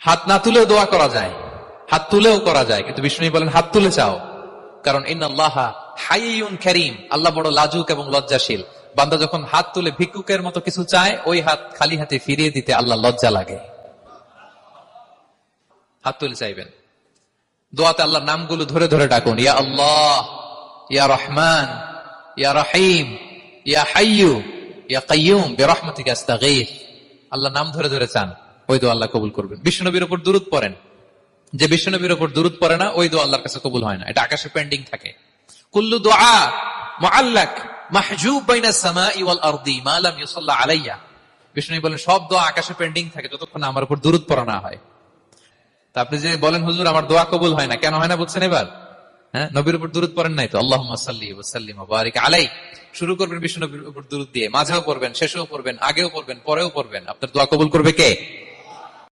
হাত না তুলেও দোয়া করা যায়, হাত তুলেও করা যায়, কিন্তু বিষ্ণু বলেন, হাত তুলে চাও। কারণ ইন আল্লাহ হাইউন করিম, আল্লাহ বড় লাজুক এবং লজ্জাশীল। বান্দা যখন হাত তুলে ভিক্ষুকের মতো কিছু চায়, ওই হাত খালি হাতে ফিরিয়ে দিতে আল্লাহ লজ্জা লাগে। হাত তুলে চাইবেন। দোয়াতে আল্লাহর নামগুলো ধরে ধরে ডাকুন, ইয়া আল্লাহ, ইয়া রহমান, ইয়া রহিম, ইয়া হাইয়ু, ইয়া কাইয়ুম আস্তাগীথ আল্লাহ নাম ধরে ধরে চান। ওই দোয়া আল্লাহ কবুল করবেন। বিষ্ণুনবীর উপর দূরত পড়েন। যে বিষ্ণুনবীর উপর দূরত পড়ে না, ওই দোয়া আল্লাহর কাছে কবুল হয় না। এটা আকাশে পেন্ডিং থাকে। কুল্লু দোয়া আমার দোয়া কবুল হয় না, কেন হয় না এবার? হ্যাঁ নবীর উপর আল্লাহ আলাই শুরু করবেন বিষ্ণু নবীর উপর দূরত দিয়ে, মাঝেও পড়বেন, শেষেও পড়বেন, আগেও পড়বেন, পরেও পড়বেন। আপনার দোয়া কবুল করবে কে?